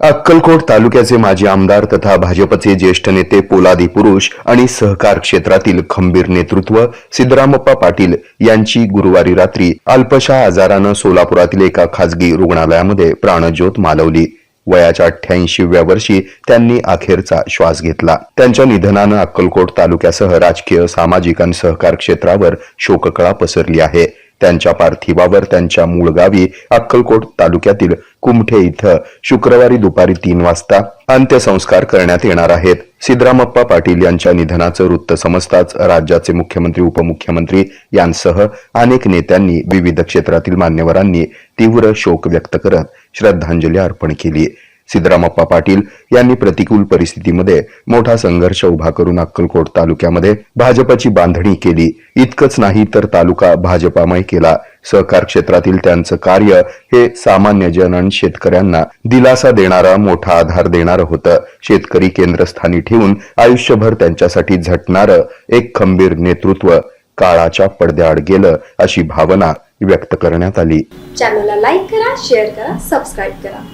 अक्कलकोट तालुक्याचे माजी आमदार तथा भाजपचे ज्येष्ठ नेते पोलादी पुरुष आणि सहकार क्षेत्रातील खंबीर नेतृत्व सिद्धरामप्पा पाटील यांची गुरुवारी रात्री अल्पशा आजारानं सोलापुरातील एका खासगी रुग्णालयामध्ये प्राणज्योत मालवली. वयाच्या अठ्ठ्याऐंशीव्या वर्षी त्यांनी अखेरचा श्वास घेतला. त्यांच्या निधनानं अक्कलकोट तालुक्यासह राजकीय सामाजिक आणि सहकार क्षेत्रावर शोककळा पसरली आहे. त्यांच्या पार्थिवावर त्यांच्या मूळ गावी अक्कलकोट तालुक्यातील कुमठे इथं शुक्रवारी दुपारी तीन वाजता अंत्यसंस्कार करण्यात येणार आहेत. सिद्धरामप्पा पाटील यांच्या निधनाचं वृत्त समजताच राज्याचे मुख्यमंत्री उपमुख्यमंत्री यांसह अनेक नेत्यांनी विविध क्षेत्रातील मान्यवरांनी तीव्र शोक व्यक्त करत श्रद्धांजली अर्पण केली. सिद्धरामप्पा पाटील यांनी प्रतिकूल परिस्थितीमध्ये मोठा संघर्ष उभा करून अक्कलकोट तालुक्यामध्ये भाजपची बांधणी केली. इतकंच नाही तर तालुका भाजपामय केला. सहकार क्षेत्रातील त्यांचं कार्य हे सामान्य जन आणि शेतकऱ्यांना दिलासा देणारा मोठा आधार देणारं होतं. शेतकरी केंद्रस्थानी ठेवून आयुष्यभर त्यांच्यासाठी झटणारं एक खंबीर नेतृत्व काळाच्या पडद्याआड गेलं अशी भावना व्यक्त करण्यात आली. चॅनलला लाईक करा शेअर करा सबस्क्राईब करा.